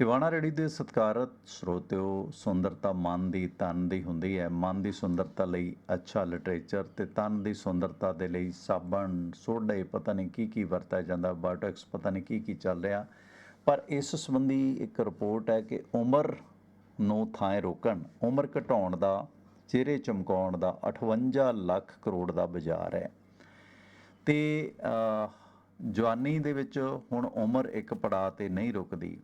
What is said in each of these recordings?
ਟਿਵਾਣਾ ਰੇੜੀ ਦੇ ਸਤਿਕਾਰਤ ਸਰੋਤਿਓ, ਸੁੰਦਰਤਾ ਮਨ ਦੀ ਤਨ ਦੀ ਹੁੰਦੀ ਹੈ। ਮਨ ਦੀ ਸੁੰਦਰਤਾ ਲਈ ਅੱਛਾ ਲਿਟਰੇਚਰ ਤੇ ਤਨ ਦੀ ਸੁੰਦਰਤਾ ਦੇ ਲਈ ਸਾਬਣ ਸੋਡੇ ਪਤਾ ਨਹੀਂ ਕੀ ਕੀ ਵਰਤਿਆ ਜਾਂਦਾ, ਬਾਇਓਟੈਕਸ ਪਤਾ ਨਹੀਂ ਕੀ ਕੀ ਚੱਲ ਰਿਹਾ। ਪਰ ਇਸ ਸੰਬੰਧੀ ਇੱਕ ਰਿਪੋਰਟ ਹੈ ਕਿ ਉਮਰ ਨੂੰ ਥਾਂ ਰੋਕਣ, ਉਮਰ ਘਟਾਉਣ ਦਾ, ਚਿਹਰੇ ਚਮਕਾਉਣ ਦਾ 58 ਲੱਖ ਕਰੋੜ ਦਾ ਬਾਜ਼ਾਰ ਹੈ। ਤੇ ਜਵਾਨੀ ਦੇ ਵਿੱਚ ਹੁਣ ਉਮਰ ਇੱਕ ਪੜਾਅ ਤੇ ਨਹੀਂ ਰੁਕਦੀ।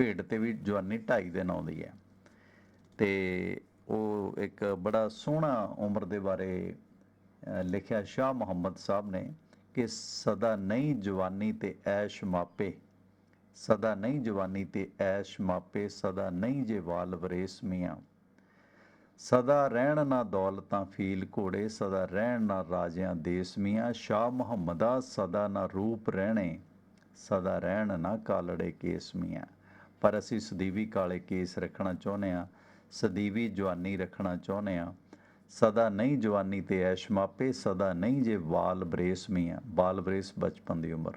ਭੇਡ ਤੇ ਵੀ ਜਵਾਨੀ ਢਾਈ ਦਿਨ ਆਉਂਦੀ ਹੈ। ਤੇ ਉਹ ਇੱਕ ਬੜਾ ਸੋਹਣਾ ਉਮਰ ਦੇ ਬਾਰੇ ਲਿਖਿਆ ਸ਼ਾਹ ਮੁਹੰਮਦ ਸਾਹਿਬ ਨੇ ਕਿ ਸਦਾ ਨਹੀਂ ਜਵਾਨੀ ਤੇ ਐਸ਼ ਮਾਪੇ, ਸਦਾ ਨਹੀਂ ਜਵਾਨੀ ਤੇ ਐਸ਼ ਮਾਪੇ, ਸਦਾ ਨਹੀਂ ਜੇ ਵਾਲ ਵਰੇਸ ਮੀਆਂ। ਸਦਾ ਰਹਿਣ ਨਾ ਦੌਲਤਾਂ ਫੀਲ ਘੋੜੇ, ਸਦਾ ਰਹਿਣ ਨਾ ਰਾਜਿਆਂ ਦੇਸ ਮੀਆਂ। ਸ਼ਾਹ ਮੁਹੰਮਦਾ ਸਦਾ ਨਾ ਰੂਪ ਰਹਿਣੇ, ਸਦਾ ਰਹਿਣ ਨਾ ਕਾਲੜੇ ਕੇਸ ਮੀਆਂ। ਪਰ ਅਸੀਂ ਸਦੀਵੀ ਕਾਲੇ ਕੇਸ ਰੱਖਣਾ ਚਾਹੁੰਦੇ ਆ ਸਦੀਵੀ ਜਵਾਨੀ ਰੱਖਣਾ ਚਾਹੁੰਦੇ ਆ ਸਦਾ ਨਹੀਂ ਜਵਾਨੀ ਤੇ ਐਸ਼ ਮਾਪੇ, ਸਦਾ ਨਹੀਂ ਜੇ ਵਾਲ ਬਰੇਸ ਮੀਆਂ, ਵਾਲ ਬਰੇਸ ਬਚਪਨ ਦੀ ਉਮਰ।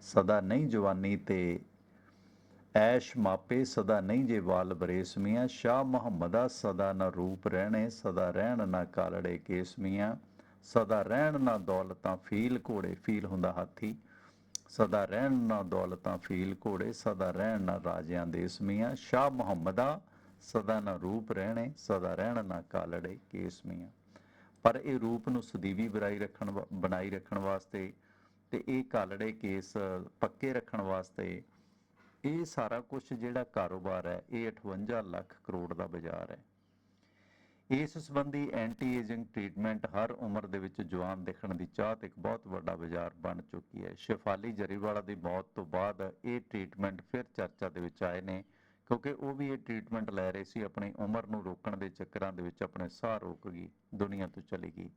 ਸਦਾ ਨਹੀਂ ਜਵਾਨੀ ਤੇ ਐਸ਼ ਮਾਪੇ, ਸਦਾ ਨਹੀਂ ਜੇ ਵਾਲ ਬਰੇਸ ਮੀਆਂ, ਸ਼ਾਹ ਮੁਹੰਮਦਾ ਸਦਾ ਨਾ ਰੂਪ ਰਹਿਣੇ, ਸਦਾ ਰਹਿਣ ਨਾ ਕਾਲੜੇ ਕੇਸ ਮੀਆਂ। ਸਦਾ ਰਹਿਣ ਨਾ ਦੌਲਤਾਂ, ਫੀਲ ਘੋੜੇ, ਫੀਲ ਹੁੰਦਾ ਹਾਥੀ। ਸਦਾ ਰਹਿਣ ਨਾ ਦੌਲਤਾਂ ਫੀਲ ਘੋੜੇ, ਸਦਾ ਰਹਿਣ ਨਾ ਰਾਜਿਆਂ ਦੇਸ ਮੀਆਂ ਸ਼ਾਹ ਮੁਹੰਮਦਾ ਸਦਾ ਨਾ ਰੂਪ ਰਹਿਣੇ, ਸਦਾ ਰਹਿਣ ਨਾ ਕਾਲੜੇ ਕੇਸ ਮੀਆਂ ਪਰ ਇਹ ਰੂਪ ਨੂੰ ਸਦੀਵੀ ਬਰਾਈ ਰੱਖਣ ਵਾ- ਬਣਾਈ ਰੱਖਣ ਵਾਸਤੇ ਤੇ ਇਹ ਕਾਲੜੇ ਕੇਸ ਪੱਕੇ ਰੱਖਣ ਵਾਸਤੇ ਇਹ ਸਾਰਾ ਕੁਝ ਜਿਹੜਾ ਕਾਰੋਬਾਰ ਹੈ, ਇਹ 58 ਲੱਖ ਕਰੋੜ ਦਾ ਬਾਜ਼ਾਰ ਹੈ। ਇਸ ਸੰਬੰਧੀ ਐਂਟੀ ਏਜਿੰਗ ਟ੍ਰੀਟਮੈਂਟ ਹਰ ਉਮਰ ਦੇ ਵਿੱਚ ਜਵਾਨ ਦਿਖਣ ਦੀ ਚਾਹਤ ਇੱਕ ਬਹੁਤ ਵੱਡਾ ਬਾਜ਼ਾਰ ਬਣ ਚੁੱਕੀ ਹੈ। ਸ਼ਿਫਾਲੀ ਜਰੀਵਾਲਾ ਦੀ ਮੌਤ ਤੋਂ ਬਾਅਦ ਇਹ ਟ੍ਰੀਟਮੈਂਟ ਫਿਰ ਚਰਚਾ ਦੇ ਵਿੱਚ ਆਏ ਨੇ, ਕਿਉਂਕਿ ਉਹ ਵੀ ਇਹ ਟ੍ਰੀਟਮੈਂਟ ਲੈ ਰਹੇ ਸੀ, ਆਪਣੀ ਉਮਰ ਨੂੰ ਰੋਕਣ ਦੇ ਚੱਕਰਾਂ ਦੇ ਵਿੱਚ ਆਪਣੇ ਸਾਹ ਰੋਕ ਗਈ, ਦੁਨੀਆ ਤੋਂ ਚਲੀ ਗਈ।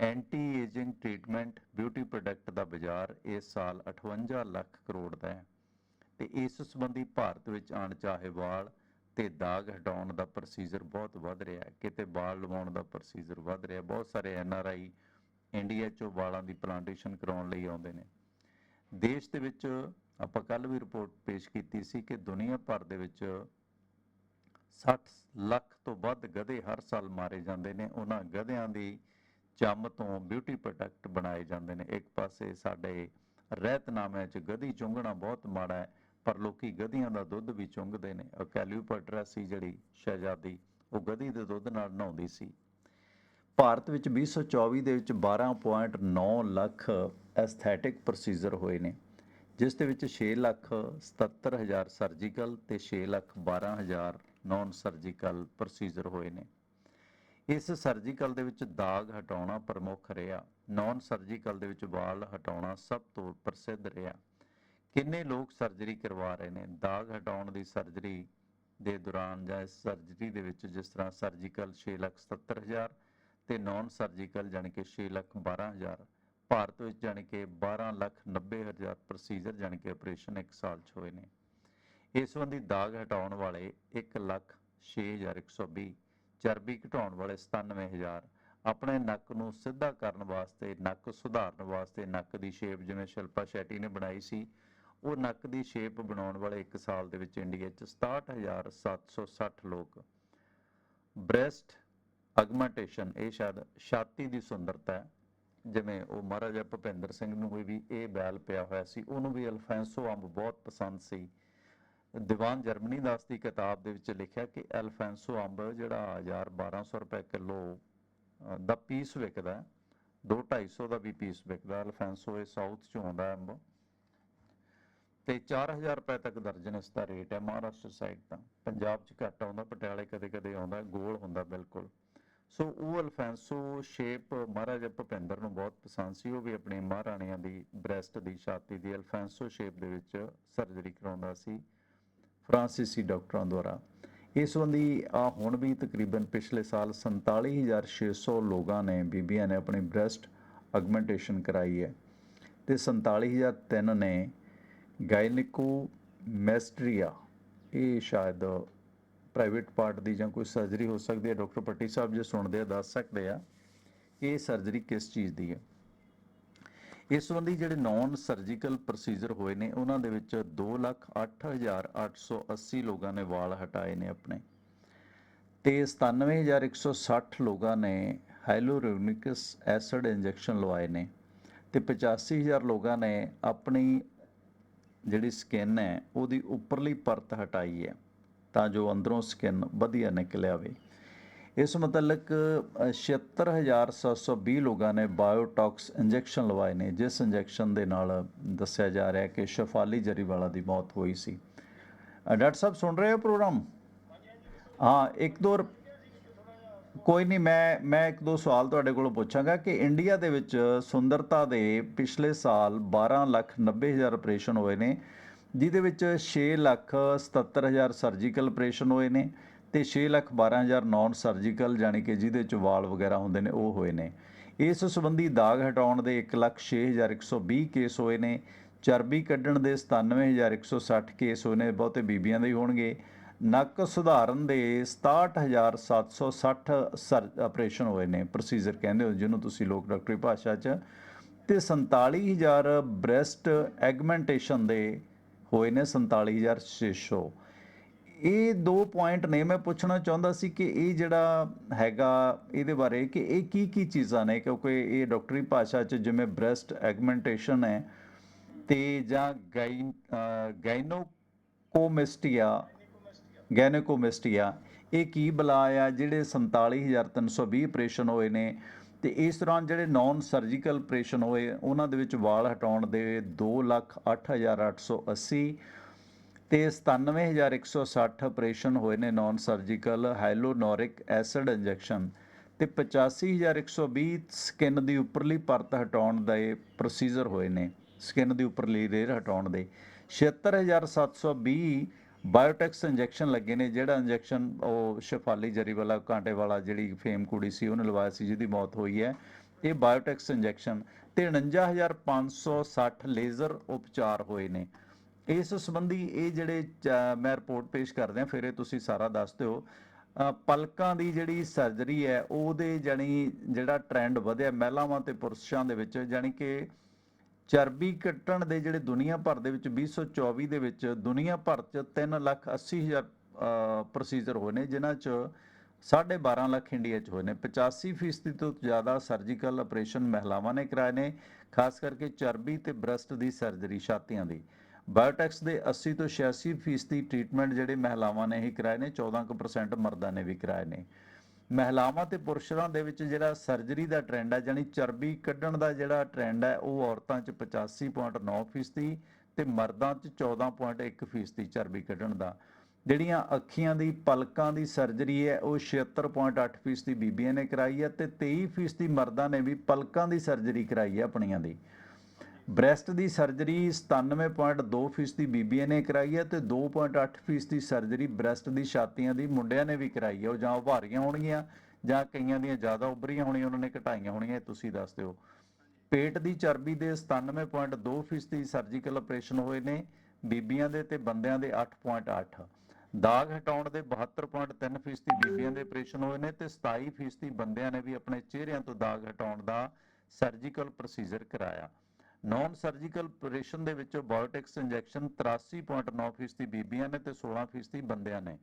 Anti ageing treatment beauty product ਦਾ ਬਾਜ਼ਾਰ ਇਸ ਸਾਲ 58 ਲੱਖ ਕਰੋੜ ਦਾ ਹੈ ਤੇ ਇਸ ਸੰਬੰਧੀ ਭਾਰਤ ਵਿੱਚ ਆਣ ਚਾਹੇ ਵਾਲ ਤੇ ਦਾਗ ਹਟਾਉਣ ਦਾ ਪ੍ਰੋਸੀਜਰ ਬਹੁਤ ਵੱਧ ਰਿਹਾ ਹੈ, ਕਿਤੇ ਵਾਲ ਲਵਾਉਣ ਦਾ ਪ੍ਰੋਸੀਜਰ ਵੱਧ ਰਿਹਾ ਬਹੁਤ ਸਾਰੇ ਐਨ ਆਰ ਆਈ ਇੰਡੀਆ 'ਚੋਂ ਵਾਲਾਂ ਦੀ ਪਲਾਂਟੇਸ਼ਨ ਕਰਾਉਣ ਲਈ ਆਉਂਦੇ ਨੇ। ਦੇਸ਼ ਦੇ ਵਿੱਚ ਆਪਾਂ ਕੱਲ ਵੀ ਰਿਪੋਰਟ ਪੇਸ਼ ਕੀਤੀ ਸੀ ਕਿ ਦੁਨੀਆ ਭਰ ਦੇ ਵਿੱਚ 60 ਲੱਖ ਤੋਂ ਵੱਧ ਗਧੇ ਹਰ ਸਾਲ ਮਾਰੇ ਜਾਂਦੇ ਨੇ। ਉਹਨਾਂ ਗਧਿਆਂ ਦੀ ਚੰਮ ਤੋਂ ਬਿਊਟੀ ਪ੍ਰੋਡਕਟ ਬਣਾਏ ਜਾਂਦੇ ਨੇ। ਇੱਕ ਪਾਸੇ ਸਾਡੇ ਰਹਿਤਨਾਮਿਆਂ 'ਚ ਗਧੀ ਚੁੰਘਣਾ ਬਹੁਤ ਮਾੜਾ ਹੈ ਪਰ ਲੋਕੀ ਗਧੀਆਂ ਦਾ ਦੁੱਧ ਵੀ ਚੁੰਘਦੇ ਨੇ। ਉਹ ਸੀ ਜਿਹੜੀ ਸ਼ਹਿਜ਼ਾਦੀ, ਉਹ ਗਧੀ ਦੇ ਦੁੱਧ ਨਾਲ ਨਹਾਉਂਦੀ ਸੀ। ਭਾਰਤ ਵਿੱਚ 2024 ਦੇ ਵਿੱਚ 12.9 ਲੱਖ ਐਸਥੈਟਿਕ ਪ੍ਰੋਸੀਜਰ ਹੋਏ ਨੇ, ਜਿਸ ਦੇ ਵਿੱਚ 6 ਲੱਖ 77 ਹਜ਼ਾਰ ਸਰਜੀਕਲ ਤੇ 6 ਲੱਖ 12 ਹਜ਼ਾਰ ਨਾਨ ਸਰਜੀਕਲ ਪ੍ਰੋਸੀਜਰ ਹੋਏ ਨੇ। ਇਸ ਸਰਜੀਕਲ ਦੇ ਵਿੱਚ ਦਾਗ ਹਟਾਉਣਾ ਪ੍ਰਮੁੱਖ ਰਿਹਾ ਨਾਨ ਸਰਜੀਕਲ ਦੇ ਵਿੱਚ ਵਾਲ ਹਟਾਉਣਾ ਸਭ ਤੋਂ ਪ੍ਰਸਿੱਧ ਰਿਹਾ। ਕਿੰਨੇ ਲੋਕ ਸਰਜਰੀ ਕਰਵਾ ਰਹੇ ਨੇ? ਦਾਗ ਹਟਾਉਣ ਦੀ ਸਰਜਰੀ ਦੇ ਦੌਰਾਨ ਜਾਂ ਇਸ ਸਰਜਰੀ ਦੇ ਵਿੱਚ ਜਿਸ ਤਰ੍ਹਾਂ ਸਰਜੀਕਲ 6 ਲੱਖ 77 ਹਜ਼ਾਰ ਤੇ ਨਾਨ ਸਰਜੀਕਲ ਜਾਣੀ ਕਿ 6 ਲੱਖ 12 ਹਜ਼ਾਰ, ਭਾਰਤ ਵਿੱਚ ਜਾਣੀ ਕਿ 12 ਲੱਖ 90 ਹਜ਼ਾਰ ਪ੍ਰੋਸੀਜਰ ਜਾਣੀ ਕਿ ਆਪਰੇਸ਼ਨ ਇੱਕ ਸਾਲ 'ਚ ਹੋਏ ਨੇ। ਇਸ ਸੰਬੰਧੀ ਦਾਗ ਹਟਾਉਣ ਵਾਲੇ 1 ਲੱਖ 6120 ਚਰਬੀ ਘਟਾਉਣ ਵਾਲੇ 97000 ਆਪਣੇ ਨੱਕ ਨੂੰ ਸਿੱਧਾ ਕਰਨ ਵਾਸਤੇ, ਨੱਕ ਸੁਧਾਰਨ ਵਾਸਤੇ, ਨੱਕ ਦੀ ਸ਼ੇਪ ਜਿਵੇਂ ਸ਼ਿਲਪਾ ਸ਼ੈਟੀ ਨੇ ਬਣਾਈ ਸੀ ਉਹ ਨੱਕ ਦੀ ਸ਼ੇਪ ਬਣਾਉਣ ਵਾਲੇ 1 ਸਾਲ ਦੇ ਵਿੱਚ ਇੰਡੀਆ 'ਚ 67760 ਲੋਕ। ਬ੍ਰੈਸਟ ਅਗਮੈਂਟੇਸ਼ਨ, ਇਹ ਸ਼ਾਇਦ ਛਾਤੀ ਦੀ ਸੁੰਦਰਤਾ ਹੈ, ਜਿਵੇਂ ਉਹ ਮਹਾਰਾਜਾ ਭੁਪਿੰਦਰ ਸਿੰਘ ਨੂੰ ਵੀ ਇਹ ਬੈਲ ਪਿਆ ਹੋਇਆ ਸੀ। ਉਹਨੂੰ ਵੀ ਅਲਫੈਂਸੋ ਅੰਬ ਬਹੁਤ ਪਸੰਦ ਸੀ। ਦੀਵਾਨ ਜਰਮਨੀ ਦਾਸ ਦੀ ਕਿਤਾਬ ਦੇ ਵਿੱਚ ਲਿਖਿਆ ਕਿ ਅਲਫੈਂਸੋ ਅੰਬ ਜਿਹੜਾ 1000 1200 ਰੁਪਏ ਕਿਲੋ ਦਾ ਪੀਸ ਵਿਕਦਾ ਹੈ 2 250 ਦਾ ਵੀ ਪੀਸ ਵਿਕਦਾ ਅਲਫੈਂਸੋ ਇਹ ਸਾਊਥ 'ਚੋਂ ਆਉਂਦਾ ਅੰਬ। ਤੇ 4000 ਰੁਪਏ ਤੱਕ ਦਰਜਨ ਇਸ ਦਾ ਰੇਟ ਹੈ, ਮਹਾਰਾਸ਼ਟਰ ਸਾਈਡ ਤਾਂ। ਪੰਜਾਬ ਚ ਘੱਟ ਆਉਂਦਾ, ਪਟਿਆਲੇ ਕਦੇ ਕਦੇ ਆਉਂਦਾ, ਗੋਲ ਹੁੰਦਾ ਬਿਲਕੁਲ। ਸੋ ਉਹ ਅਲਫੈਂਸੋ ਸ਼ੇਪ ਮਹਾਰਾਜਾ ਭੁਪਿੰਦਰ ਨੂੰ ਬਹੁਤ ਪਸੰਦ ਸੀ, ਉਹ ਵੀ ਆਪਣੀ ਮਹਾਰਾਣੀਆਂ ਦੀ ਬ੍ਰੈਸਟ ਦੀ ਛਾਤੀ ਦੀ ਅਲਫੈਂਸੋ ਸ਼ੇਪ ਦੇ ਵਿੱਚ ਸਰਜਰੀ ਕਰਾਉਂਦਾ ਸੀ, ਫ੍ਰਾਂਸੀਸੀ ਡਾਕਟਰਾਂ ਦੁਆਰਾ। ਇਸ ਸੰਬੰਧੀ ਆ ਹੁਣ ਵੀ ਤਕਰੀਬਨ ਪਿਛਲੇ ਸਾਲ 47600 ਲੋਕਾਂ ਨੇ, ਬੀਬੀਆਂ ਨੇ ਆਪਣੀ ਬ੍ਰੈਸਟ ਅਗਮੈਂਟੇਸ਼ਨ ਕਰਾਈ ਹੈ। ਤੇ 47003 ਨੇ ਗਾਇਨਿਕੋ ਮੈਸਟਰੀਆ, ਇਹ ਸ਼ਾਇਦ ਪ੍ਰਾਈਵੇਟ ਪਾਰਟ ਦੀ ਜਾਂ ਕੋਈ ਸਰਜਰੀ ਹੋ ਸਕਦੀ ਹੈ। ਡਾਕਟਰ ਪੱਟੀ ਸਾਹਿਬ ਜੇ ਸੁਣਦੇ ਆ, ਦੱਸ ਸਕਦੇ ਆ, ਇਹ ਸਰਜਰੀ ਕਿਸ ਚੀਜ਼ ਦੀ ਹੈ? ਇਸ ਸੰਬੰਧੀ ਜਿਹੜੇ ਨਾਨ ਸਰਜੀਕਲ ਪ੍ਰੋਸੀਜਰ ਹੋਏ ਨੇ, ਉਹਨਾਂ ਦੇ ਵਿੱਚ 208880 ਲੋਕਾਂ ਨੇ ਵਾਲ ਹਟਾਏ ਨੇ ਆਪਣੇ ਤੇ 97160 ਲੋਕਾਂ ਨੇ ਹਾਈਲੋਰੋਨਿਕਸ ਐਸਿਡ ਇੰਜੈਕਸ਼ਨ ਲਵਾਏ ਨੇ ਤੇ 85000 ਲੋਕਾਂ ਨੇ ਆਪਣੀ ਜਿਹੜੀ ਸਕਿਨ ਹੈ ਉਹਦੀ ਉੱਪਰਲੀ ਪਰਤ ਹਟਾਈ ਹੈ ਤਾਂ ਜੋ ਅੰਦਰੋਂ ਸਕਿਨ ਵਧੀਆ ਨਿਕਲ ਆਵੇ। ਇਸ ਮੁਤਲਕ ਅ, 76720 ਲੋਕਾਂ ਨੇ ਬਾਇਓਟੌਕਸ ਇੰਜੈਕਸ਼ਨ ਲਵਾਏ ਨੇ ਜਿਸ ਇੰਜੈਕਸ਼ਨ ਦੇ ਨਾਲ ਦੱਸਿਆ ਜਾ ਰਿਹਾ ਹੈ ਕਿ ਸ਼ਫਾਲੀ ਜਰੀਵਾਲਾ ਦੀ ਮੌਤ ਹੋਈ ਸੀ। ਡਾਕਟਰ ਸਾਹਿਬ ਸੁਣ ਰਹੇ ਹੋ ਪ੍ਰੋਗਰਾਮ? ਹਾਂ ਇੱਕ ਦੋ ਕੋਈ ਨਹੀਂ, ਮੈਂ ਮੈਂ ਇੱਕ ਦੋ ਸਵਾਲ ਤੁਹਾਡੇ ਕੋਲੋਂ ਪੁੱਛਾਂਗਾ ਕਿ ਇੰਡੀਆ ਦੇ ਵਿੱਚ ਸੁੰਦਰਤਾ ਦੇ ਪਿਛਲੇ ਸਾਲ 12 ਲੱਖ 90 ਹਜ਼ਾਰ ਆਪਰੇਸ਼ਨ ਹੋਏ ਨੇ, ਜਿਹਦੇ ਵਿੱਚ 6 ਲੱਖ 77 ਹਜ਼ਾਰ ਸਰਜੀਕਲ ਆਪਰੇਸ਼ਨ ਹੋਏ ਨੇ ਤੇ 6 ਲੱਖ 12 ਹਜ਼ਾਰ ਨਾਨ ਸਰਜੀਕਲ ਯਾਨੀ ਕਿ ਜਿਹਦੇ ਚ ਵਾਲ ਵਗੈਰਾ ਹੁੰਦੇ ਨੇ, ਉਹ ਹੋਏ ਨੇ। ਇਸ ਸੰਬੰਧੀ ਦਾਗ ਹਟਾਉਣ ਦੇ 1 ਲੱਖ 6 ਹਜ਼ਾਰ 120 ਕੇਸ ਹੋਏ ਨੇ, ਚਰਬੀ ਕੱਢਣ ਦੇ 97160 ਕੇਸ ਹੋਏ ਨੇ, ਬਹੁਤੇ ਬੀਬੀਆਂ ਦੇ ਹੀ ਹੋਣਗੇ। ਨੱਕ ਸੁਧਾਰਨ ਦੇ 67760 ਸਰ, ਆਪਰੇਸ਼ਨ ਹੋਏ ਨੇ ਪ੍ਰੋਸੀਜਰ ਕਹਿੰਦੇ ਹੋ, ਜਿਹਨੂੰ ਤੁਸੀਂ ਲੋਕ ਡਾਕਟਰੀ ਭਾਸ਼ਾ 'ਚ। ਤੇ 47000 ਬ੍ਰੈਸਟ ਐਗਮੈਂਟੇਸ਼ਨ ਦੇ ਹੋਏ ਨੇ 47600 ਇਹ ਦੋ ਪੁਆਇੰਟ ਨੇ, ਮੈਂ ਪੁੱਛਣਾ ਚਾਹੁੰਦਾ ਸੀ ਕਿ ਇਹ ਜਿਹੜਾ ਹੈਗਾ, ਇਹਦੇ ਬਾਰੇ ਕਿ ਇਹ ਕੀ ਕੀ ਚੀਜ਼ਾਂ ਨੇ? ਕਿਉਂਕਿ ਇਹ ਡਾਕਟਰੀ ਭਾਸ਼ਾ 'ਚ ਜਿਵੇਂ ਬ੍ਰੈਸਟ ਐਗਮੈਂਟੇਸ਼ਨ ਹੈ ਤੇ ਜਾਂ ਗਾਈਨ ਗਾਇਨੋਕੋਮਿਸਟੀਆ ਇਹ ਕੀ ਬਲਾ ਆ ਜਿਹੜੇ 47320 ਆਪਰੇਸ਼ਨ ਹੋਏ ਨੇ ਤੇ ਇਸ ਦੌਰਾਨ ਜਿਹੜੇ ਨਾਨ ਸਰਜੀਕਲ ਆਪਰੇਸ਼ਨ ਹੋਏ, ਉਹਨਾਂ ਦੇ ਵਿੱਚ ਵਾਲ ਹਟਾਉਣ ਦੇ 208880 ਤੇ 97160 ਆਪਰੇਸ਼ਨ ਹੋਏ ਨੇ non surgical hyaluronic acid injection ਤੇ 85120 ਸਕਿਨ ਦੀ ਉੱਪਰਲੀ ਪਰਤ ਹਟਾਉਣ ਦੇ ਪ੍ਰੋਸੀਜਰ ਹੋਏ ਨੇ ਸਕਿਨ ਦੀ ਉੱਪਰਲੀ ਲੇਅਰ ਹਟਾਉਣ ਦੇ। 76720 ਬਾਇਓਟੈਕਸ ਇੰਜੈਕਸ਼ਨ ਲੱਗੇ ਨੇ, ਜਿਹੜਾ ਇੰਜੈਕਸ਼ਨ ਉਹ ਸ਼ਫਾਲੀ ਜਰੀ ਵਾਲਾ, ਕਾਂਟੇ ਵਾਲਾ ਜਿਹੜੀ ਫੇਮ ਕੁੜੀ ਸੀ, ਉਹਨੇ ਲਵਾਇਆ ਸੀ, ਜਿਹਦੀ ਮੌਤ ਹੋਈ ਹੈ। ਇਹ ਬਾਇਓਟੈਕਸ ਇੰਜੈਕਸ਼ਨ ਤੇ 49560 ਲੇਜ਼ਰ ਉਪਚਾਰ ਹੋਏ ਨੇ। ਇਸ ਸੰਬੰਧੀ ਇਹ ਜਿਹੜੇ ਮੈਂ ਰਿਪੋਰਟ ਪੇਸ਼ ਕਰਦੇ ਆ ਫਿਰ ਇਹ ਤੁਸੀਂ ਸਾਰਾ ਦੱਸ ਦਿਓ। ਪਲਕਾਂ ਦੀ ਜਿਹੜੀ ਸਰਜਰੀ ਹੈ, ਉਹਦੇ ਜਾਨੀ ਜਿਹੜਾ ਟ੍ਰੈਂਡ ਵਧਿਆ, ਮਹਿਲਾਵਾਂ ਤੇ ਪੁਰਸ਼ਾਂ ਦੇ ਵਿੱਚ ਜਾਨੀ ਕਿ ਚਰਬੀ ਕੱਟਣ ਦੇ ਜਿਹੜੇ ਦੁਨੀਆ ਭਰ ਦੇ ਵਿੱਚ 2024 ਦੇ ਵਿੱਚ ਦੁਨੀਆ ਭਰ ਚ 3 ਲੱਖ 80 ਹਜ਼ਾਰ ਪ੍ਰੋਸੀਜਰ ਹੋਏ ਨੇ, ਜਿਨ੍ਹਾਂ ਚ 12.5 ਲੱਖ ਇੰਡੀਆ ਚ ਹੋਏ ਨੇ। 85% ਫੀਸਦੀ ਤੋਂ ਜ਼ਿਆਦਾ ਸਰਜੀਕਲ ਆਪਰੇਸ਼ਨ ਮਹਿਲਾਵਾਂ ਨੇ ਕਰਾਏ ਨੇ, ਖਾਸ ਕਰਕੇ ਚਰਬੀ ਤੇ ਬ੍ਰੈਸਟ ਦੀ ਸਰਜਰੀ ਛਾਤੀਆਂ ਦੀ। ਬਾਇਓਟੈਕਸ ਦੇ 80 ਤੋਂ 86% ਫੀਸਦੀ ਟ੍ਰੀਟਮੈਂਟ ਜਿਹੜੇ ਮਹਿਲਾਵਾਂ ਨੇ ਹੀ ਕਰਾਏ ਨੇ 14% ਮਰਦਾਂ ਨੇ ਵੀ ਕਰਾਏ ਨੇ। ਮਹਿਲਾਵਾਂ ਤੇ ਪੁਰਸ਼ਾਂ ਦੇ ਵਿੱਚ ਜਿਹੜਾ ਸਰਜਰੀ ਦਾ ਟ੍ਰੈਂਡ ਹੈ ਜਾਨੀ ਚਰਬੀ ਕੱਢਣ ਦਾ ਜਿਹੜਾ ਟ੍ਰੈਂਡ ਹੈ ਉਹ ਔਰਤਾਂ 'ਚ 85.9% ਫੀਸਦੀ ਤੇ ਮਰਦਾਂ 'ਚ 14.1% ਫੀਸਦੀ ਚਰਬੀ ਕੱਢਣ ਦਾ। ਜਿਹੜੀਆਂ ਅੱਖੀਆਂ ਦੀ, ਪਲਕਾਂ ਦੀ ਸਰਜਰੀ ਹੈ, ਉਹ 76.8% ਫੀਸਦੀ ਬੀਬੀਆਂ ਨੇ ਕਰਾਈ ਹੈ ਤੇ 23% ਫੀਸਦੀ ਮਰਦਾਂ ਨੇ ਵੀ ਪਲਕਾਂ ਦੀ ਸਰਜਰੀ ਕਰਾਈ ਹੈ ਆਪਣੀਆਂ ਦੀ। ਬ੍ਰੈਸਟ ਦੀ ਸਰਜਰੀ 97.2% ਫੀਸਦੀ ਬੀਬੀਆਂ ਨੇ ਕਰਾਈ ਹੈ ਤੇ 2.8% ਫੀਸਦੀ ਸਰਜਰੀ ਬ੍ਰੈਸਟ ਦੀ ਛਾਤੀਆਂ ਦੀ ਮੁੰਡਿਆਂ ਨੇ ਵੀ ਕਰਾਈ ਹੈ। ਉਹ ਜਾਂ ਉਭਾਰੀਆਂ ਹੋਣਗੀਆਂ ਜਾਂ ਕਈਆਂ ਦੀਆਂ ਜ਼ਿਆਦਾ ਉਭਰੀਆਂ ਹੋਣੀਆਂ, ਉਹਨਾਂ ਨੇ ਘਟਾਈਆਂ ਹੋਣੀਆਂ, ਇਹ ਤੁਸੀਂ ਦੱਸ ਦਿਓ। ਪੇਟ ਦੀ ਚਰਬੀ ਦੇ 97.2% ਫੀਸਦੀ ਸਰਜੀਕਲ ਆਪਰੇਸ਼ਨ ਹੋਏ ਨੇ ਬੀਬੀਆਂ ਦੇ ਤੇ ਬੰਦਿਆਂ ਦੇ 8.8 ਦਾਗ ਹਟਾਉਣ ਦੇ 72.3% ਫੀਸਦੀ ਬੀਬੀਆਂ ਦੇ ਆਪਰੇਸ਼ਨ ਹੋਏ ਨੇ ਤੇ 27% ਫੀਸਦੀ ਬੰਦਿਆਂ ਨੇ ਵੀ ਆਪਣੇ ਚਿਹਰਿਆਂ ਤੋਂ ਦਾਗ ਹਟਾਉਣ ਦਾ ਸਰਜੀਕਲ ਪ੍ਰੋਸੀਜਰ ਕਰਾਇਆ। ਨਾਨ ਸਰਜੀਕਲ ਆਪਰੇਸ਼ਨ ਦੇ ਵਿੱਚ ਬਾਇਓਟਿਕਸ ਇੰਜੈਕਸ਼ਨ 83.9% ਫੀਸਦੀ ਬੀਬੀਆਂ ਨੇ ਤੇ 16% ਫੀਸਦੀ ਬੰਦਿਆਂ ਨੇ।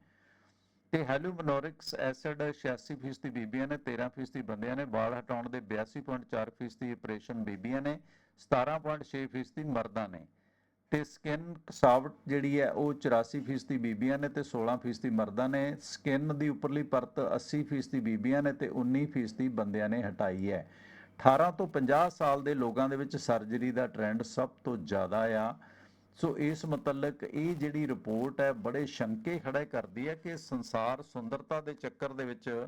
ਤੇ ਹੈਲੂਮਨੋਰਿਕਸ ਐਸਿਡ 86% ਫੀਸਦੀ ਬੀਬੀਆਂ ਨੇ 13% ਫੀਸਦੀ ਬੰਦਿਆਂ ਨੇ, ਵਾਲ ਹਟਾਉਣ ਦੇ 82.4% ਫੀਸਦੀ ਆਪਰੇਸ਼ਨ ਬੀਬੀਆਂ ਨੇ 17.6% ਫੀਸਦੀ ਮਰਦਾਂ ਨੇ। ਤੇ ਸਕਿਨ ਕਸਾਵਟ ਜਿਹੜੀ ਹੈ ਉਹ 84% ਫੀਸਦੀ ਬੀਬੀਆਂ ਨੇ ਤੇ 16% ਫੀਸਦੀ ਮਰਦਾਂ ਨੇ। ਸਕਿਨ ਦੀ ਉੱਪਰਲੀ ਪਰਤ 80% ਫੀਸਦੀ ਬੀਬੀਆਂ ਨੇ ਤੇ 19% ਫੀਸਦੀ ਬੰਦਿਆਂ ਨੇ ਹਟਾਈ ਹੈ। 18 ਤੋਂ 50 ਸਾਲ ਦੇ ਲੋਕਾਂ ਦੇ ਵਿੱਚ ਸਰਜਰੀ ਦਾ ਟ੍ਰੈਂਡ ਸਭ ਤੋਂ ਜ਼ਿਆਦਾ ਆ। ਸੋ ਇਸ ਮੁਤਲਕ ਇਹ ਜਿਹੜੀ ਰਿਪੋਰਟ ਹੈ, ਬੜੇ ਸ਼ੰਕੇ ਖੜੇ ਕਰਦੀ ਹੈ ਕਿ ਸੰਸਾਰ ਸੁੰਦਰਤਾ ਦੇ ਚੱਕਰ ਦੇ ਵਿੱਚ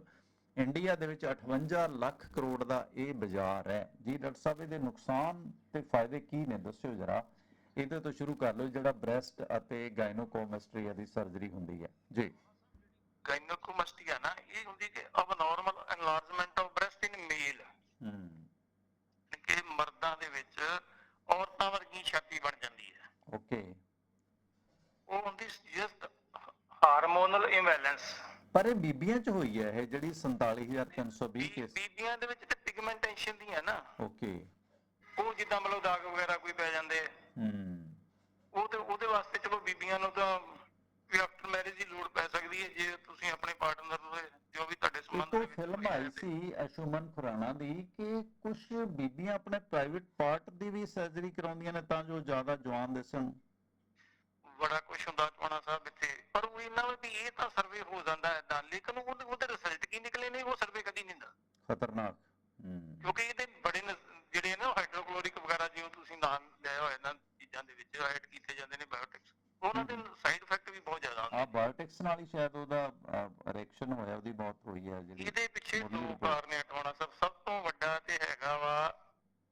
ਇੰਡੀਆ ਦੇ ਵਿੱਚ 58 ਲੱਖ ਕਰੋੜ ਦਾ ਇਹ ਬਾਜ਼ਾਰ ਹੈ। ਜੀ ਡਾਕਟਰ ਸਾਹਿਬ, ਇਹਦੇ ਨੁਕਸਾਨ ਤੇ ਫਾਇਦੇ ਕੀ ਨੇ? ਦੱਸਿਓ ਜਰਾ। ਇਹਦੇ ਤੋਂ ਸ਼ੁਰੂ ਕਰ ਲਓ, ਜਿਹੜਾ ਬ੍ਰੈਸਟ ਅਤੇ ਗਾਇਨੋਕੋਮੈਸਟਰੀ ਦੀ ਸਰਜਰੀ ਹੁੰਦੀ ਹੈ। ਜੀ। ਗਾਇਨੋਕੋਮਸਟੀਆ ਨਾ, ਇਹ ਹੁੰਦੀ ਕਿ ਅਬਨੋਰਮਲ ਐਨਲਾਰਜਮੈਂਟ ਆਫ ਬ੍ਰੈਸਟ ਇਨ ਮੇਲ ਹੂੰ ਕਿ ਮਰਦਾਂ ਦੇ ਵਿੱਚ ਔਰਤਾਂ ਵਰਗੀ ਛਾਤੀ ਬਣ ਜਾਂਦੀ ਹੈ। ਓਕੇ। ਉਹ ਹੁੰਦੀ ਜਸਟ ਹਾਰਮੋਨਲ ਇੰਬੈਲੈਂਸ ਪਰ ਇਹ ਬੀਬੀਆਂ 'ਚ ਹੋਈ ਹੈ ਇਹ ਜਿਹੜੀ 47320 ਕੇਸ ਬੀਬੀਆਂ ਦੇ ਵਿੱਚ ਤੇ ਪਿਗਮੈਂਟੇਸ਼ਨ ਦੀ ਹੈ ਨਾ। ਓਕੇ। ਉਹ ਜਿੱਦਾਂ ਮਤਲਬ ਦਾਗ ਵਗੈਰਾ ਕੋਈ ਪੈ ਜਾਂਦੇ। ਹੂੰ। ਉਹ ਤੇ ਉਹਦੇ ਵਾਸਤੇ ਚਲੋ ਬੀਬੀਆਂ ਨੂੰ ਤਾਂ ਵੀ ਆਫਟਰ ਮੈਰਿਜ ਦੀ ਲੋੜ ਪੈ ਸਕਦੀ ਹੈ ਜੇ ਤੁਸੀਂ ਆਪਣੇ ਪਾਰਟਨਰ ਦੇ ਜੋ ਵੀ ਤੁਹਾਡੇ ਸੰਬੰਧ ਇੱਕ ਉਹ ਦੇ ਵਿੱਚ ਫਿਲਮ ਆਈ ਸੀ ਅਸ਼ੂਮਨ ਖੁਰਾਣਾ ਦੀ ਕਿ ਕੁਝ ਬੀਬੀਆਂ ਆਪਣੇ ਪ੍ਰਾਈਵੇਟ ਪਾਰਟ ਦੀ ਵੀ ਸਰਜਰੀ ਕਰਾਉਂਦੀਆਂ ਨੇ ਤਾਂ ਜੋ ਜ਼ਿਆਦਾ ਜਵਾਨ ਦਿਸਣ। ਬੜਾ ਕੁਝ ਹੁੰਦਾ ਟਵਾਣਾ ਸਾਹਿਬ ਇੱਥੇ। ਪਰ ਉਹ ਇਹਨਾਂ ਵੀ ਇਹ ਤਾਂ ਸਰਵੇ ਹੋ ਜਾਂਦਾ ਹੈ ਤਾਂ। ਲੇਕਿਨ ਉਹਦੇ ਉਹਦੇ ਰਿਜ਼ਲਟ ਕੀ ਨਿਕਲੇ ਨੇ ਉਹ ਸਰਵੇ ਕਦੀ ਨਹੀਂ ਹੁੰਦਾ। ਖਤਰਨਾਕ। ਕਿਉਂਕਿ ਇਹਦੇ ਬੜੇ ਜਿਹੜੇ ਨਾ ਹਾਈਡਰੋਕਲੋਰਿਕ ਵਗੈਰਾ ਜਿਵੇਂ ਤੁਸੀਂ ਨਾਮ ਲਿਆ ਹੋਇਆ ਇਹਨਾਂ ਚੀਜ਼ਾਂ ਦੇ ਵਿੱਚ ਐਡ ਕੀਤੇ ਜਾਂਦੇ ਨੇ ਬਾਇਓਟਿਕਸ ਉਹਨਾਂ ਦੇ ਸਾਈਡ ਇਫੈਕਟ ਵੀ ਬਹੁਤ ਜ਼ਿਆਦਾ ਆ ਬਾਇਓਟਿਕਸ ਨਾਲ ਹੀ ਸ਼ਾਇਦ ਉਹਦਾ ਰਿਐਕਸ਼ਨ ਹੋਇਆ ਉਹਦੀ ਮੌਤ ਹੋਈ ਹੈ ਜਿਹੜੀ ਇਹਦੇ ਪਿੱਛੇ ਦੋ। ਕਾਰਨ ਹੈ ਟਵਾਣਾ ਸਾਹਿਬ ਸਭ ਤੋਂ ਵੱਡਾ ਤੇ ਹੈਗਾ ਵਾ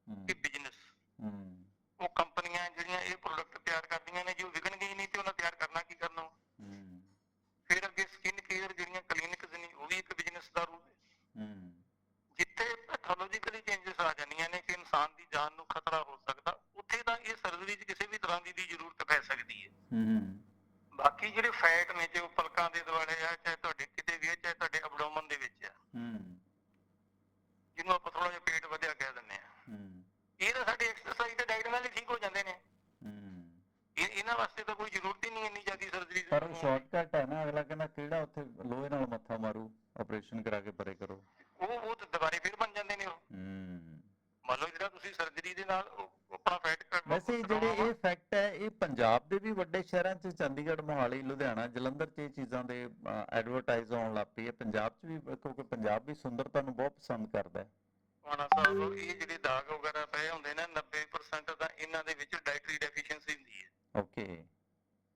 ਹੂੰ, ਕਿ ਬਿਜ਼ਨਸ ਹੂੰ ਉਹ ਕੰਪਨੀਆਂ ਜਿਹੜੀਆਂ ਇਹ ਪ੍ਰੋਡਕਟ ਤਿਆਰ ਕਰਦੀਆਂ ਨੇ ਜੋ ਵਿਕਣਗੇ ਹੀ ਨਹੀਂ ਤੇ ਉਹਨਾਂ ਤਿਆਰ ਕਰਨਾ ਕੀ ਕਰਨਾ ਹੂੰ ਫਿਰ ਅੱਗੇ ਸਕਿਨ ਕੇਅਰ ਜਿਹੜੀਆਂ ਕਲੀਨਿਕਸ ਨੇ ਉਹ ਵੀ ਇੱਕ ਬਿਜ਼ਨਸ ਦਾ ਰੂਪ ਹੈ ਹੂੰ ਜਿੱਥੇ ਪੈਥੋਲੋਜੀਕਲੀ ਚੇਂਜਸ ਆ ਜਾਂਦੀਆਂ ਨੇ ਕਿ ਇਨਸਾਨ ਦੀ ਜਾਨ ਨੂੰ ਖਤਰਾ ਹੋ ਸਕਦਾ ਉੱਥੇ ਤਾਂ ਇਹ ਸਰਜਰੀ 'ਚ ਕਿਸੇ ਵੀ ਤਰ੍ਹਾਂ ਦੀ ਦੀ ਜ਼ਰੂਰਤ ਪੈ ਸਕਦੀ ਹੈ ਹੂੰ ਬਾਕੀ ਜਿਹੜੇ ਫੈਟ ਨੇ ਜੇ ਉਹ ਪਲਕਾਂ ਦੇ ਦੁਆਲੇ ਆ ਚਾਹੇ ਤੁਹਾਡੇ ਕਿਤੇ ਵੀ ਹੈ ਚਾਹੇ ਤੁਹਾਡੇ ਐਬਡੋਮਨ ਦੇ ਵਿੱਚ ਆ ਹੂੰ ਜਿਹਨੂੰ ਆਪਾਂ ਥੋੜਾ ਜਿਹਾ ਪੇਟ ਵਧਿਆ ਕਹਿ ਦਿੰਦੇ ਆ। ਹੂੰ। ਇਹ ਤਾਂ ਸਾਡੇ ਐਕਸਰਸਾਈਜ਼ ਤੇ ਡਾਈਟ ਨਾਲ ਹੀ ਠੀਕ ਹੋ ਜਾਂਦੇ ਨੇ। ਹੂੰ। ਇਹ ਇਹਨਾਂ ਵਾਸਤੇ ਤਾਂ ਕੋਈ ਜ਼ਰੂਰਤ ਹੀ ਨਹੀਂ ਇੰਨੀ ਜ਼ਿਆਦਾ ਸਰਜਰੀ ਪਰ ਉਹ ਸ਼ਾਰਟਕਟ ਹੈ ਨਾ ਅਗਲਾ ਕਹਿੰਦਾ ਕਿਹੜਾ ਉੱਥੇ ਲੋਹੇ ਨਾਲ ਮੱਥਾ ਮਾਰੂ ਆਪਰੇਸ਼ਨ ਕਰਾ ਕੇ ਪਰੇ ਕਰੋ। ਉਹ ਉਹ ਤਾਂ ਦੁਬਾਰੇ ਫਿਰ ਬਣ ਜਾਂਦੇ ਨੇ ਉਹ। ਹੂੰ। ਮੰਨ ਲਓ ਜਿਹੜਾ ਤੁਸੀਂ ਸਰਜਰੀ ਦੇ ਨਾਲ ਆਪਣਾ ਫੈਟ ਕੱਟ ਵੈਸੇ ਜਿਹੜੇ ਇਹ ਫੈਕਟ ਹੈ ਇਹ ਪੰਜਾਬ ਦੇ ਵੀ ਵੱਡੇ ਸ਼ਹਿਰਾਂ 'ਚ ਚੰਡੀਗੜ੍ਹ ਮੋਹਾਲੀ ਲੁਧਿਆਣਾ ਜਲੰਧਰ 'ਚ ਇਹ ਚੀਜ਼ਾਂ ਦੇ ਐਡਵਰਟਾਈਜ਼ ਆਉਣ ਲੱਗ ਪਈ ਹੈ। ਪੰਜਾਬ 'ਚ ਵੀ ਕਿਉਂਕਿ ਪੰਜਾਬ ਵੀ ਸੁੰਦਰਤਾ ਨੂੰ ਬਹੁਤ ਪਸੰਦ ਕਰਦਾ ਹੈ। ਮਾਨਾ ਸਾਹਿਬ ਇਹ ਜਿਹੜੇ ਦਾਗ ਵਗੈਰਾ ਪਏ ਹੁੰਦੇ ਨੇ 90% ਤਾਂ ਇਹਨਾਂ ਦੇ ਵਿੱਚ ਡਾਈਟਰੀ ਡੈਫੀਸ਼ੀਐਂਸੀ ਹੁੰਦੀ ਹੈ। ਓਕੇ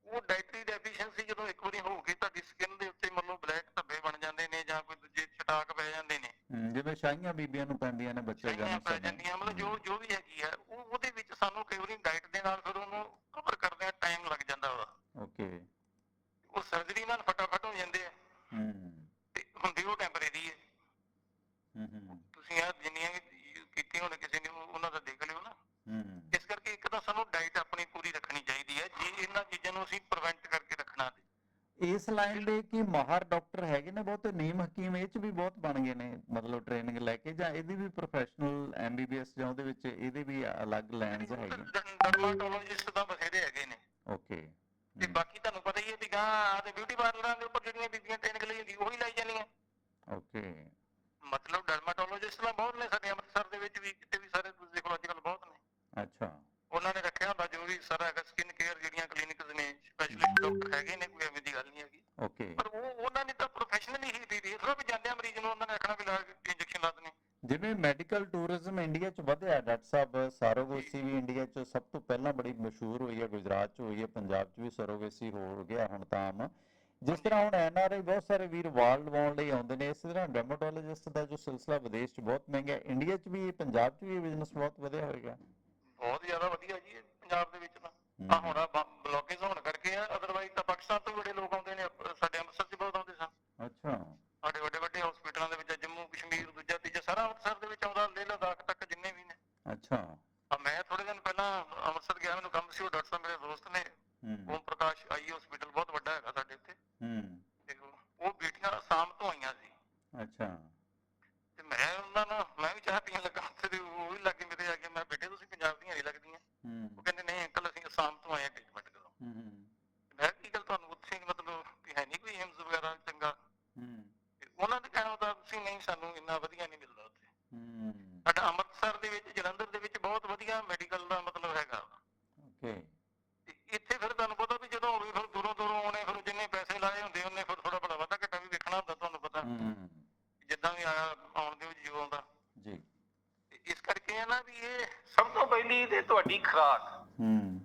ਉਹ ਡਾਈਟਰੀ ਡੈਫੀਸ਼ੀਐਂਸੀ ਜਦੋਂ ਇੱਕ ਵਾਰੀ ਹੋ ਗਈ ਤੁਹਾਡੀ ਸਕਿਨ ਦੇ ਉੱਤੇ ਮੰਨ ਲਓ ਬਲੈਕ ਧੱਬੇ ਬਣ ਜਾਂਦੇ ਨੇ ਜਾਂ ਕੋਈ ਦੂਜੇ ਚਟਾਕ ਪੈ ਜਾਂਦੇ ਨੇ। ਜਿਵੇਂ ਸ਼ਾਹੀਆਂ ਬੀਬੀਆਂ ਨੂੰ ਪੈਂਦੀਆਂ ਨੇ ਬੱਚੇ ਜਨਮ ਪੈ ਸਮੇਂ। ਜਾਂਦੀਆਂ ਮਤਲਬ ਜੋ ਜੋ ਵੀ ਹੈਗੀ ਆ ਉਹ ਉਹਦੇ ਵਿੱਚ ਸਾਨੂੰ ਕਈ ਵਾਰੀ ਡਾਈਟ ਦੇ ਨਾਲ ਫਿਰ ਉਹਨੂੰ ਕਵਰ ਕਰਦੇ ਆ ਟਾਈਮ ਲੱਗ ਜਾਂਦਾ ਵਾ ਓਕੇ ਉਹ ਸਰਜਰੀ ਨਾਲ ਫਟਾਫਟ ਹੋ ਜਾਂਦੇ ਆ ਹੂੰ ਤੇ ਹੁੰਦੀ ਉਹ ਟੈਂਪਰੇਰੀ ਹੈ ਹੂੰ ਹੂੰ ਤੁਸੀਂ ਆ ਜਿੰਨੀਆਂ ਵੀ ਕੀਤੀਆਂ ਹੋਣ ਕਿਸੇ ਨੇ ਉਹ- ਉਹਨਾਂ ਦਾ ਦੇਖ ਲਿਓ ਨਾ ਹੂੰ ਇਸ ਕਰਕੇ ਇੱਕ ਤਾਂ ਸਾਨੂੰ ਡਾਈਟ ਆਪਣੀ ਪੂਰੀ ਰੱਖਣੀ ਚਾਹੀਦੀ ਹੈ ਜੇ ਇਹਨਾਂ ਚੀਜ਼ਾਂ ਨੂੰ ਅਸੀਂ ਪ੍ਰੀਵੈਂਟ ਕਰਕੇ ਰੱਖਣਾ ਤੇ। ਇਸ ਲਾਈਨ ਦੇ ਕੀ ਮਾਹਰ ਡਾਕਟਰ ਹੈਗੇ ਨੇ ਬਹੁਤ ਨੀਮ ਹਕੀਮ ਇਹ 'ਚ ਵੀ ਬਹੁਤ ਬਣ ਗਏ ਨੇ ਮਤਲਬ ਟ੍ਰੇਨਿੰਗ ਲੈ ਕੇ ਜਾਂ ਇਹਦੀ ਵੀ ਪ੍ਰੋਫੈਸ਼ਨਲ ਐਮਬੀਬੀਐਸ ਜਾਂ ਉਹਦੇ ਵਿੱਚ ਇਹਦੇ ਵੀ ਅਲੱਗ ਲਾਈਨਸ ਹੈਗੀਆਂ। ਡਰਮਾਟੋਲੋਜਿਸਟ ਤਾਂ ਬਥੇਰੇ ਹੈਗੇ ਨੇ। ਓਕੇ ਤੇ ਬਾਕੀ ਤੁਹਾਨੂੰ ਪਤਾ ਹੀ ਹੈ ਵੀ ਗਾਂ ਆ ਤੇ ਬਿਊਟੀ ਪਾਰਲਰਾਂ ਦੇ ਉੱਪਰ ਜਿਹੜੀਆਂ ਬੀਬੀਆਂ ਟ੍ਰੇਨਿੰਗ ਲਈ ਹੁੰਦੀ ਉਹੀ ਲਾਈ ਜਾਂਦੀਆਂ। ਓਕੇ ਮਤਲਬ ਡਰਮਾਟੋਲੋਜਿਸਟ ਤਾਂ ਬਹੁਤ ਨੇ ਸਾਡੇ ਅੰਮ੍ਰਿਤਸਰ ਦੇ ਵਿੱਚ ਵੀ ਕਿਤੇ ਵੀ ਸਾਰੇ ਤੁਸੀਂ ਦੇਖੋ ਅੱਜ ਕੱਲ੍ਹ ਬਹੁਤ ਨੇ। ਅੱਛਾ। ਉਹਨਾਂ ਨੇ ਰੱਖਿਆ ਹੁੰਦਾ ਜੋ ਵੀ ਸਾਰਾ ਹੈਗਾ ਸਕਿਨ ਕੇਅਰ ਜਿਹੜੀਆਂ ਕਲੀਨਿਕਸ ਨੇ ਸਪੈਸ਼ਲਿਸਟ ਡਾਕਟਰ ਹੈਗੇ ਨੇ ਕੋਈ ਐਵੇਂ ਦੀ ਗੱਲ ਨਹੀਂ ਹੈਗੀ। ਓਕੇ ਪਰ ਉਹ ਉਹਨਾਂ ਨੇ ਤਾਂ ਪ੍ਰੋਫੈਸ਼ਨਲੀ ਹੀ ਦੇ ਥੋੜਾ ਵੀ ਜਾਂਦੇ ਆ ਮਰੀਜ਼ ਨੂੰ ਉਹਨਾਂ ਨੇ ਰੱਖਣਾ ਵੀ ਲਾ ਇੰਜੈਕਸ਼ਨ ਲਾ ਦੇਣੇ। ਜਿਵੇਂ ਮੈਡੀਕਲ ਟੂਰਿਜ਼ਮ ਇੰਡੀਆ 'ਚ ਵਧਿਆ ਹੈ, ਡਾਕਟਰ ਸਾਹਿਬ ਸਰੋਗੇਸੀ ਵੀ ਇੰਡੀਆ 'ਚ ਸਭ ਤੋਂ ਪਹਿਲਾਂ ਬੜੀ ਮਸ਼ਹੂਰ ਹੋਈ ਹੈ ਗੁਜਰਾਤ 'ਚ ਹੋਈ ਹੈ ਪੰਜਾਬ 'ਚ ਵੀ ਸਰੋਗੇਸੀ ਹੋ ਗਿਆ ਹੁਣ ਤਾਂ ਆਮ। ਜਿਸ ਤਰ੍ਹਾਂ ਹੁਣ ਐਨਆਰਆਈ ਬਹੁਤ ਸਾਰੇ ਵੀਰ ਵਾਲ ਲਵਾਉਣ ਲਈ ਆਉਂਦੇ ਨੇ ਇਸੇ ਤਰ੍ਹਾਂ ਡਰਮਾਟੋਲੋਜਿਸਟ ਦਾ ਜੋ ਸਿਲਸਿਲਾ ਵਿਦੇਸ਼ 'ਚ ਬਹੁਤ ਮਹਿੰਗਾ ਹੈ ਇੰਡੀਆ 'ਚ ਵੀ ਪੰਜਾਬ 'ਚ ਵੀ ਇਹ ਬਿਜ਼ਨਸ ਬਹੁਤ ਵਧਿਆ ਹੋਏਗਾ। ਬਹੁਤ ਜ਼ਿਆਦਾ ਵਧੀਆ ਜੀ ਇਹ ਪੰਜਾਬ ਦੇ ਵਿੱਚ ਤਾਂ। ਆ ਹੁਣ ਬਲੌਕੇਜ ਹੋਣ ਕਰਕੇ ਆ ਅਦਰਵਾਈਜ਼ ਤਾਂ ਪਾਕਿਸਤਾਨ ਤੋਂ ਬੜੇ ਲੋਕ ਆਉਂਦੇ ਨੇ ਅਪ- ਸਾਡੇ ਅੰਮ੍ਰਿਤਸਰ 'ਚ ਬਹੁਤ ਆਉਂਦੇ ਸਨ ਅੱਛਾ ਸਾਡੇ ਵੱਡੇ ਵੱਡੇ ਹਸਪੀਟਲਾਂ ਦੇ ਵਿੱਚ ਜੰਮੂ ਕਸ਼ਮੀਰ ਦੂਜਾ ਤੀਜਾ ਸਾਰਾ ਅੰਮ੍ਰਿਤਸਰ ਦੇ ਵਿੱਚ ਆਉਂਦਾ ਲੇਹ ਲਦਾਖ ਤੱਕ ਜਿੰਨੇ ਵੀ ਨੇ ਅੱਛਾ ਆ ਮੈਂ ਥੋੜੇ ਦਿਨ ਪਹਿਲਾਂ ਅੰਮ੍ਰਿਤਸਰ ਗਿਆ ਮੈਨੂੰ ਕੰਮ ਸੀ ਉਹ ਡਾਕਟਰ ਸਾਹਿਬ ਮੇਰੇ ਦੋਸਤ ਨੇ ਹੂੰ ਓਮ ਪ੍ਰਕਾਸ਼ ਆਈ ਹਸਪੀਟਲ ਬਹੁਤ ਵੱਡਾ ਹੈਗਾ ਸਾਡੇ ਇੱਥੇ ਹੂੰ ਤੇ ਉਹ ਉਹ ਬੇਟੀਆਂ ਆਸਾਮ ਤੋਂ ਆਈਆਂ ਸੀ ਅੱਛਾ ਤੇ ਮੈਂ ਉਹਨਾਂ ਨੂੰ ਮੈਂ ਵੀ ਚਾਹ ਪੀਣ ਲੱਗਾ ਉੱਥੇ ਤੇ ਉਹ ਵੀ ਲੱਗੇ ਮੇਰੇ ਆ ਕੇ ਮੈਂ ਬੇਟੇ ਤੁਸੀਂ ਪੰਜਾਬ ਦੀਆਂ ਨਹੀਂ ਲੱਗਦੀਆਂ ਹੂੰ ਉਹ ਕਹਿੰਦੇ ਨਹੀਂ ਅੰਕਲ ਅਸੀਂ ਆਸਾਮ ਤੋਂ ਆਏ ਟ੍ਰੀਟਮੈਂਟ ਕਰੋ ਹੂੰ ਹੂੰ, ਮੈਂ ਕਿਹਾ, ਕੀ ਗੱਲ ਤੁਹਾਨੂੰ ਉੱਥੇ ਮਤਲਬ ਵੀ ਹੈ ਨਹੀਂ ਕੋਈ ਏਮਸ ਵਗੈਰਾ ਚੰਗਾ ਹੂੰ ਤੇ ਉਹਨਾਂ ਦੇ ਕਹਿਣਾ ਤਾਂ ਤੁਸੀਂ ਨਹੀਂ ਸਾਨੂੰ ਇੰਨਾ ਵਧੀਆ ਨਹੀਂ ਮਿਲਦਾ ਉੱਥੇ ਹੂੰ ਸਾਡਾ ਅੰਮ੍ਰਿਤਸਰ ਦੇ ਵਿੱਚ ਜਲੰਧਰ ਦੇ ਵਿੱਚ ਬਹੁਤ ਵਧੀਆ ਮੈਡੀਕਲ ਦਾ ਮਤਲਬ ਹੈਗਾ ਓਕੇ ਤੇ ਇੱਥੇ ਫਿਰ ਤੁਹਾਨੂੰ ਪਤਾ ਵੀ ਜਦੋਂ ਹੋਵੇ ਫਿਰ ਦੂਰੋਂ ਦੂਰੋਂ ਆਉਣੇ ਫਿਰ ਜਿੰਨੇ ਪੈਸੇ ਲਾਏ ਹੁੰਦੇ ਉਹਨੇ ਫਿਰ ਥੋੜਾ ਬੜਾ ਵਾਧਾ ਘਟਾ ਵੀ ਵੇਖਣਾ ਹੁੰਦਾ ਤੁਹਾਨੂੰ ਪਤਾ ਹੂੰ ਜਿੱਦਾਂ ਵੀ ਆਇਆ ਆਉਣ ਦੇ ਵਿੱਚ ਜੋ ਆਉਂਦਾ ਜੀ ਤੇ ਇਸ ਕਰਕੇ ਇਹ ਨਾ ਵੀ ਇਹ ਸਭ ਤੋਂ ਪਹਿਲੀ ਤੇ ਤੁਹਾਡੀ ਖੁਰਾਕ ਹੂੰ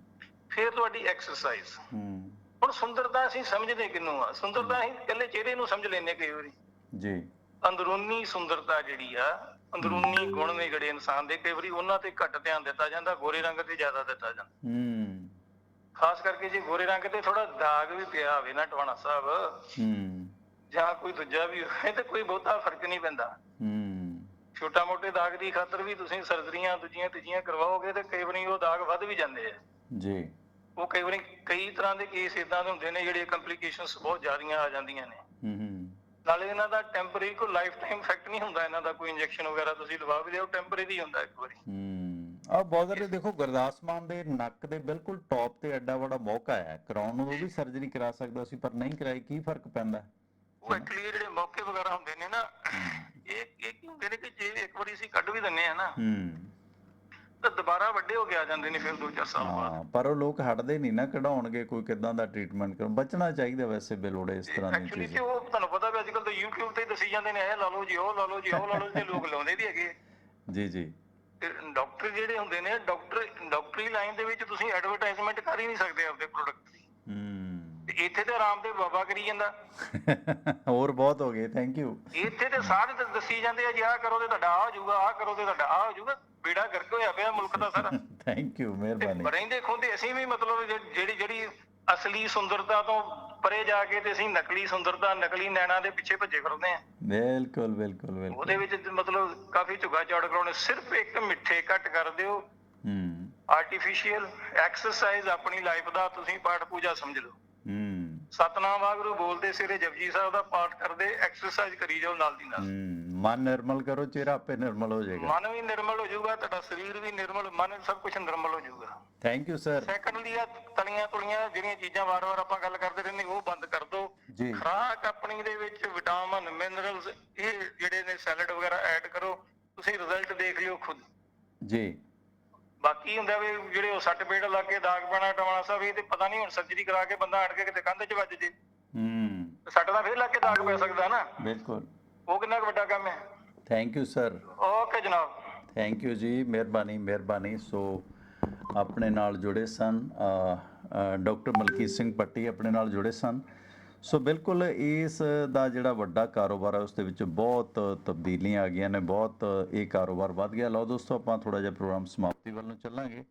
ਫਿਰ ਤੁਹਾਡੀ ਐਕਸਰਸਾਈਜ਼ ਹੂੰ। ਹੁਣ ਸੁੰਦਰਤਾ ਅਸੀਂ ਸਮਝਦੇ ਕਿੰਨੂੰ ਆ? ਸੁੰਦਰਤਾ ਅਸੀਂ ਇਕੱਲੇ ਚਿਹਰੇ ਨੂੰ ਸਮਝ ਲੈਂਦੇ ਕਈ ਵਾਰੀ। ਜੀ। ਅੰਦਰੂਨੀ ਸੁੰਦਰਤਾ ਜਿਹੜੀ ਆ ਅੰਦਰੂਨੀ ਗੁਣ ਨੇ ਜਿਹੜੇ ਇਨਸਾਨ ਦੇ ਕਈ ਵਾਰੀ ਉਹਨਾਂ ਤੇ ਘੱਟ ਧਿਆਨ ਦਿੱਤਾ ਜਾਂਦਾ ਗੋਰੇ ਰੰਗ ਤੇ ਜ਼ਿਆਦਾ ਦਿੱਤਾ ਜਾਂਦਾ। ਹੂੰ। ਖਾਸ ਕਰਕੇ ਜੇ ਗੋਰੇ ਰੰਗ ਤੇ ਥੋੜਾ ਦਾਗ ਵੀ ਪਿਆ ਹੋਵੇ ਨਾ ਟਵਾਣਾ ਸਾਹਿਬ। ਹੂੰ। ਜਾਂ ਕੋਈ ਦੂਜਾ ਵੀ ਹੋਵੇ ਤੇ ਕੋਈ ਬਹੁਤਾ ਫ਼ਰਕ ਨਹੀਂ ਪੈਂਦਾ। ਹੂੰ। ਛੋਟਾ ਮੋਟੇ ਦਾਗ ਦੀ ਖਾਤਰ ਵੀ ਤੁਸੀਂ ਸਰਜਰੀਆਂ ਦੂਜੀਆਂ ਤੀਜੀਆਂ ਕਰਵਾਓਗੇ ਤੇ ਕਈ ਵਾਰੀ ਉਹ ਦਾਗ ਵੱਧ ਵੀ ਜਾਂਦੇ ਆ। ਜੀ। ਉਹ ਕਈ ਵਾਰੀ ਕਈ ਤਰ੍ਹਾਂ ਦੇ ਕੇਸ ਇਦਾਂ ਦੇ ਹੁੰਦੇ ਨੇ ਜਿਹੜੇ ਕੰਪਲਿਕੇਸ਼ਨਸ ਬਹੁਤ ਜ਼ਿਆਦੀਆਂ ਆ ਜਾਂਦੀਆਂ ਨੇ। ਹੂੰ ਹੂੰ ਨਾਲੇ ਇਹਨਾਂ ਦਾ ਟੈਂਪਰੇਰੀ ਕੋ ਲਾਈਫ ਟਾਈਮ ਇਫੈਕਟ ਨਹੀਂ ਹੁੰਦਾ ਇਹਨਾਂ ਦਾ ਕੋਈ ਇੰਜੈਕਸ਼ਨ ਵਗੈਰਾ ਤੁਸੀਂ ਲਵਾ ਵੀ ਲਿਓ ਟੈਂਪਰੇਰੀ ਹੁੰਦਾ ਇੱਕ ਵਾਰੀ। ਹੂੰ। ਆ ਬੌਦਰ ਦੇ ਦੇਖੋ ਗੁਰਦਾਸ ਮਾਨ ਦੇ ਨੱਕ ਦੇ ਬਿਲਕੁਲ ਟੌਪ ਤੇ ਐਡਾ ਵੱਡਾ ਮੌਕਾ ਹੈ। ਕਰਾਉਣ ਨੂੰ ਉਹ ਵੀ ਸਰਜਰੀ ਕਰਾ ਸਕਦਾ ਸੀ ਪਰ ਨਹੀਂ ਕਰਾਈ ਕੀ ਫ਼ਰਕ ਪੈਂਦਾ? ਉਹ ਐਕਚੁਅਲੀ ਜਿਹੜੇ ਮੌਕੇ ਵਗੈਰਾ ਹੁੰਦੇ ਨੇ ਨਾ ਇਹ ਇਹ ਕੀ ਹੁੰਦੇ ਨੇ ਕਿ ਜੇ ਇੱਕ ਵਾਰੀ ਅਸੀਂ ਕੱਢ ਵੀ ਦਿੰਨੇ ਆ ਨਾ ਹੂੰ। ਤਾਂ ਦੁਬਾਰਾ ਵੱਡੇ ਹੋ ਕੇ ਆ ਜਾਂਦੇ ਨੇ ਫਿਰ 2-4 ਸਾਲ ਬਾਅਦ। ਹਾਂ ਪਰ ਉਹ ਲੋਕ ਹਟਦੇ ਨਹੀਂ ਨਾ ਕਢਾਉਣਗੇ ਕੋਈ ਕਿਦਾਂ ਦਾ ਟ੍ਰੀਟਮੈਂਟ ਕਰ ਬਚਣਾ ਚਾਹੀਦਾ ਵੈਸੇ ਬੇਲੋੜੇ ਇਸ ਤਰ੍ਹਾਂ ਦੀ ਐਕਚੁਅਲੀ ਚੀਜ਼। ਉਹ ਤੁਹਾਨੂੰ ਪਤਾ ਵੀ ਅੱਜ ਕੱਲ ਤਾਂ YouTube ਤੇ ਹੀ ਦੱਸੀ ਜਾਂਦੇ ਨੇ ਇਹ ਲਾ ਲਓ ਜੀ ਉਹ ਲਾ ਲਓ ਜੀ ਉਹ ਲਾ ਲਓ ਤੇ ਲੋਕ ਲਾਉਂਦੇ ਵੀ ਹੈਗੇ। ਜੀ ਜੀ। ਤੇ ਡਾਕਟਰ ਜਿਹੜੇ ਹੁੰਦੇ ਨੇ ਡਾਕਟਰ ਡਾਕਟਰੀ ਲਾਈਨ ਦੇ ਵਿੱਚ ਤੁਸੀਂ ਐਡਵਰਟਾਈਜ਼ਮੈਂਟ ਕਰ ਹੀ ਨਹੀਂ ਸਕਦੇ ਆਪਦੇ ਪ੍ਰੋਡਕਟ ਦੀ। ਤੇ ਇੱਥੇ ਤੇ ਰਾਮਦੇਵ ਬਾਬਾ ਕਰੀ ਜਾਂਦਾ। ਹੋਰ ਬਹੁਤ ਹੋ ਗਏ ਥੈਂਕ ਯੂ ਇੱਥੇ ਤੇ ਸਾਰੇ ਦ- ਦੱਸੀ ਜਾਂਦੇ ਆ ਜੀ ਆਹ ਕਰੋ ਤੇ ਤੁਹਾਡਾ ਆਹ ਹੋ ਜਾਊਗਾ ਆਹ ਕਰੋ ਤੇ ਤੁਹਾਡਾ ਆਹ ਹੋ ਜਾਊਗਾ ਬੇੜਾ ਗਰਕ ਹੋਇਆ ਪਿਆ ਮੁਲਕ ਦਾ ਸਾਰਾ। ਥੈਂਕ ਯੂ ਮਿਹਰਬਾਨੀ। ਰਹਿੰਦੇ ਖੁੰਦੇ ਅਸੀਂ ਵੀ ਮਤਲਬ ਜਿਹੜੀ ਜਿਹੜੀ ਅਸਲੀ ਸੁੰਦਰਤਾ ਤੋਂ ਪਰੇ ਜਾ ਕੇ ਤੇ ਅਸੀਂ ਨਕਲੀ ਸੁੰਦਰਤਾ ਨਕਲੀ ਨੈਣਾ ਦੇ ਪਿੱਛੇ ਭੱਜੇ ਫਿਰਦੇ ਆ ਬਿਲਕੁਲ ਬਿਲਕੁਲ ਬਿਲਕੁਲ। ਉਹਦੇ ਵਿੱਚ ਤੇ ਮਤਲਬ ਕਾਫੀ ਝੁਗਾ ਚੌੜ ਕਰਾਉਣੇ ਸਿਰਫ ਇੱਕ ਮਿੱਠੇ ਘੱਟ ਕਰ ਦਿਓ। ਹੂੰ। ਆਰਟੀਫੀਸ਼ੀਅਲ ਐਕਸਰਸਾਈਜ਼ ਆਪਣੀ ਲਾਈਫ ਦਾ ਤੁਸੀਂ ਪਾਠ ਪੂਜਾ ਸਮਝ ਲਓ। ਸਤਨਾਮ ਵਾਹਿਗੁਰੂ ਬੋਲਦੇ ਸਿਰੇ ਜਪਜੀ ਸਾਹਿਬ ਦਾ ਪਾਠ ਕਰਦੇ ਐਕਸਰਸਾਈਜ਼ ਕਰੀ ਜਾਓ ਨਾਲ ਦੀ ਨਾਲ। ਮਨ ਨਿਰਮਲ ਕਰੋ ਚਿਹਰਾ ਆਪੇ ਨਿਰਮਲ ਹੋ ਜਾਏਗਾ। ਮਨ ਵੀ ਨਿਰਮਲ ਹੋ ਜਾਊਗਾ ਤੁਹਾਡਾ ਸਰੀਰ ਵੀ ਨਿਰਮਲ ਮਨ ਸਭ ਕੁਝ ਨਿਰਮਲ ਹੋ ਜਾਊਗਾ। ਥੈਂਕ ਯੂ ਸਰ ਸੈਕੰਡਲੀ ਆ ਤਲੀਆਂ ਤੁਲੀਆਂ ਜਿਹੜੀਆਂ ਚੀਜ਼ਾਂ ਵਾਰ-ਵਾਰ ਆਪਾਂ ਗੱਲ ਕਰਦੇ ਰਹਿੰਦੇ ਉਹ ਬੰਦ ਕਰ ਦਿਓ। ਜੀ। ਖੁਰਾਕ ਆਪਣੀ ਦੇ ਵਿੱਚ ਵਿਟਾਮਿਨ ਮਿਨਰਲਸ ਇਹ ਜਿਹੜੇ ਨੇ ਸੈਲਡ ਵਗੈਰਾ ਐਡ ਕਰੋ। ਤੁਸੀਂ ਰਿਜ਼ਲਟ ਦੇਖ ਲਿਓ ਖੁਦ। ਜੀ। ਬਾਕੀ ਹੁੰਦਾ ਵੀ ਜਿਹੜੇ ਉਹ ਸੱਟ ਪੇੜ ਲਾ ਕੇ ਦਾਗ ਪੈਣਾ ਟਵਾਣਾ ਸਾਹਿਬ ਇਹ ਤੇ ਪਤਾ ਨਹੀਂ ਹੁਣ ਸਰਜਰੀ ਕਰਾ ਕੇ ਬੰਦਾ ਅੜ ਕੇ ਕਿਤੇ ਕੰਧ 'ਚ ਵੱਜ ਜੇ। ਹੂੰ। ਸੱਟ ਦਾ ਫੇਰ ਲਾ ਕੇ ਦਾਗ ਪੈ ਸਕਦਾ ਨਾ। ਬਿਲਕੁਲ। ਉਹ ਕਿੰਨਾ ਵੱਡਾ ਕੰਮ ਹੈ? ਥੈਂਕ ਯੂ ਸਰ ਓਕੇ ਜਨਾਬ। ਥੈਂਕ ਯੂ ਜੀ ਮਿਹਰਬਾਨੀ ਮਿਹਰਬਾਨੀ। ਸੋ ਆਪਣੇ ਨਾਲ ਜੁੜੇ ਸਨ ਡਾਕਟਰ ਮਲਕੀਤ ਸਿੰਘ ਪੱਟੀ ਆਪਣੇ ਨਾਲ ਜੁੜੇ ਸਨ। ਸੋ ਬਿਲਕੁਲ ਇਸ ਦਾ ਜਿਹੜਾ ਵੱਡਾ ਕਾਰੋਬਾਰ ਹੈ, ਉਸ ਦੇ ਵਿੱਚ ਬਹੁਤ ਤਬਦੀਲੀਆਂ ਆ ਗਈਆਂ ਨੇ, ਬਹੁਤ ਇਹ ਕਾਰੋਬਾਰ ਵੱਧ ਗਿਆ। ਲਓ ਦੋਸਤੋ, ਆਪਾਂ ਥੋੜਾ ਜਿਹਾ ਪ੍ਰੋਗਰਾਮ ਸਮਾਪਤੀ ਵੱਲ ਨੂੰ ਚੱਲਾਂਗੇ।